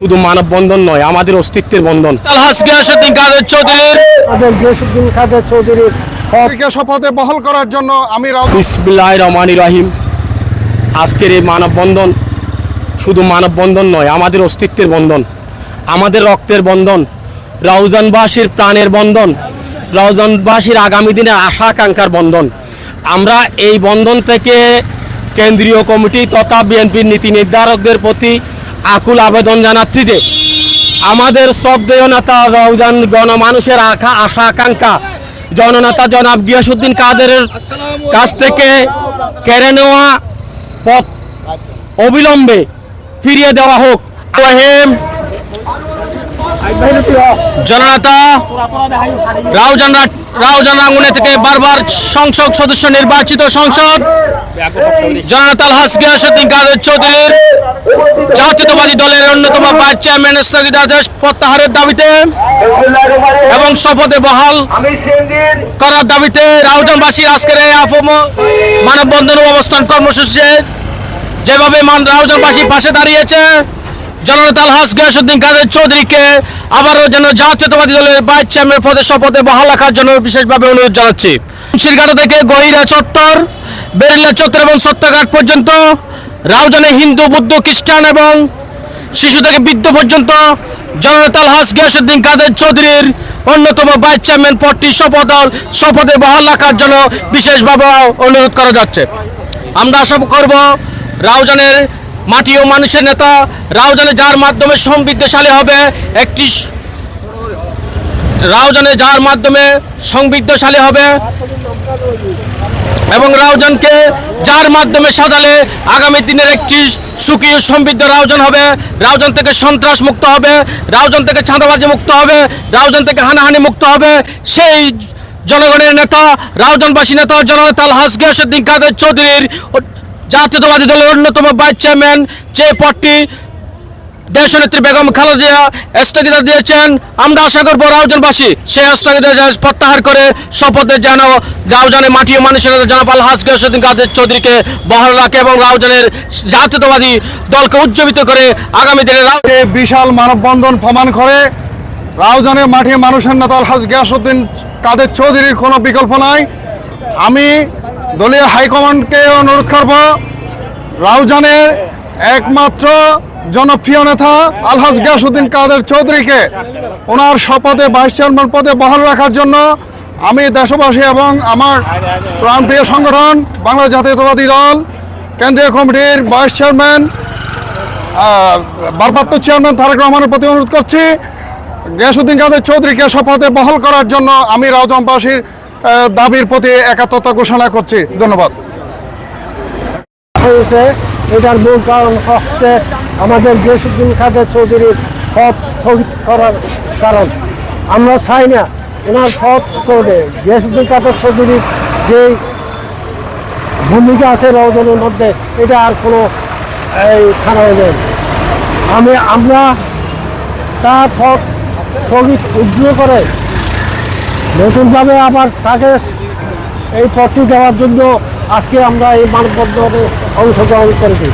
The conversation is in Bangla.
শুধু মানব বন্ধন নয় আমাদের অস্তিত্বের বন্ধন। কাদের চৌধুরীর? শপথে বহাল করার জন্য আমি বিসমিল্লাহ রহমান রাহিম। আজকের এই মানববন্ধন শুধু মানববন্ধন নয় আমাদের অস্তিত্বের বন্ধন আমাদের রক্তের বন্ধন রাউজানবাসীর প্রাণের বন্ধন রাউজানবাসীর আগামী দিনের আশা আকাঙ্ক্ষার বন্ধন। আমরা এই বন্ধন থেকে কেন্দ্রীয় কমিটি তথা বিএনপির নীতি নির্ধারকদের প্রতি আকুল আবেদন জানাচ্ছি যে আমাদের সবদেয় নেতা, রওজান গণমানুষের আশা আশা, আকাঙ্ক্ষা। জননেতা জনাব গিয়াসুদ্দিন কাদের কাছ থেকে কেড়ে নেওয়া পথ অবিলম্বে ফিরিয়ে দেওয়া হোক। রহিম। জননেতা রাউজান রাউজান আঙ্গুনে থেকে বারবার সংসদ সদস্য নির্বাচিত সংসদ। জননেতা আলহাজ গিয়াসুদ্দিন কাদের চৌধুরীর জাতীয়তাবাদী দলের অন্যতম ভাইস চেয়ারম্যান স্থগিতাদেশ প্রত্যাহারের দাবিতে এবং শপথে বহাল করার দাবিতে রাউজানবাসীর আজকের এই আফম মানববন্ধন অবস্থান কর্মসূচিতে যেভাবে মান রাউজানবাসী পাশে দাঁড়িয়েছে জননেতা আলহাজ গিয়াসুদ্দিন কাদের চৌধুরীকে আবারও যেন জাতীয়তাবাদী দলের ভাইস চেয়ারম্যান পদে শপথে বহাল রাখার জন্য বিশেষভাবে অনুরোধ জানাচ্ছি। শিরঘাটা থেকে গহিরা চত্বর, বেরিলা চত্বর এবং সত্যাঘাট পর্যন্ত, রাউজানে হিন্দু, বৌদ্ধ, খ্রিস্টান এবং শিশু থেকে বৃদ্ধ পর্যন্ত জননেতা আলহাজ গিয়াসুদ্দিন কাদের চৌধুরীর অন্যতম ভাইস চেয়ারম্যান পদটি শপথ শপথে বহাল রাখার জন্য বিশেষভাবে অনুরোধ করা যাচ্ছে। আমরা আশা করব রাউজানের মাটি ও মানুষের নেতা। রাউজানে যার মাধ্যমে সমৃদ্ধশালী হবে, একটি রাউজানে যার মাধ্যমে সমৃদ্ধশালী হবে, এবং রাউজানকে যার মাধ্যমে সাজালে আগামী দিনের একটি সুখী সমৃদ্ধ রাউজান হবে। রাউজান থেকে সন্ত্রাস মুক্ত হবে, রাউজান থেকে চাঁদাবাজি মুক্ত হবে, রাউজান থেকে হানাহানি মুক্ত হবে। সেই জনগণের নেতা, রাউজানবাসী নেতা, জননেতা আলহাস গিয়াসুদ্দিন কাদের চৌধুরীর জাতীয়তাবাদী দলের অন্যতম ভাইস চেয়ারম্যান যে পদটি দেশনেত্রী বেগম খালেদা স্থগিত দিয়েছেন। আমরা আশা করব রাউজানবাসী সেই স্থগিতাদেশ প্রত্যাহার করে শপথে যেন রাউজানের মাটি মানুষের জনাব আলহাস গিয়াসুদ্দিন কাদের চৌধুরীকে বহাল রাখে এবং রাউজানের জাতীয়তাবাদী দলকে উজ্জীবিত করে আগামী দিনে বিশাল মানববন্ধন প্রমাণ করে রাউজানের মাঠে মানুষের নেতা আলহাজ গিয়াসুদ্দিন কাদের চৌধুরীর কোনো বিকল্প নাই। আমি দলীয় হাইকমান্ডকে অনুরোধ করব, রাউজানের একমাত্র জনপ্রিয় নেতা আলহাজ গিয়াসুদ্দিন কাদের চৌধুরীকে ওনার শপথে ভাইস চেয়ারম্যান পদে বহাল রাখার জন্য আমি দেশবাসী এবং আমার প্রাণপ্রিয় সংগঠন বাংলা জাতীয়তাবাদী দল, কেন্দ্রীয় কমিটির ভাইস চেয়ারম্যান ভারপ্রাপ্ত চেয়ারম্যান তারেক রহমানের প্রতি অনুরোধ করছি গিয়াসুদ্দিন কাদের চৌধুরীকে শপথে বহাল করার জন্য আমি রাউজানবাসীর দাবির প্রতি একাত্মতা ঘোষণা করছি। ধন্যবাদ। হয়েছে, এটার মূল কারণ হচ্ছে আমাদের গিয়াসুদ্দিন খাদের চৌধুরীর পথ স্থগিত করার কারণ। আমরা চাই না ওনার পথ চলে গিয়াসুদ্দিন খাদের চৌধুরীর যে ভূমিকা আছে রওজনের মধ্যে, এটা আর কোনো, এই থানা নেই। আমি, আমরা তার পথ স্থগিত উজ্জ্বল করে নতুনভাবে আবার তাকে এই পথটি দেওয়ার জন্য আজকে আমরা এই মানববন্ধনে অংশগ্রহণ করেছি।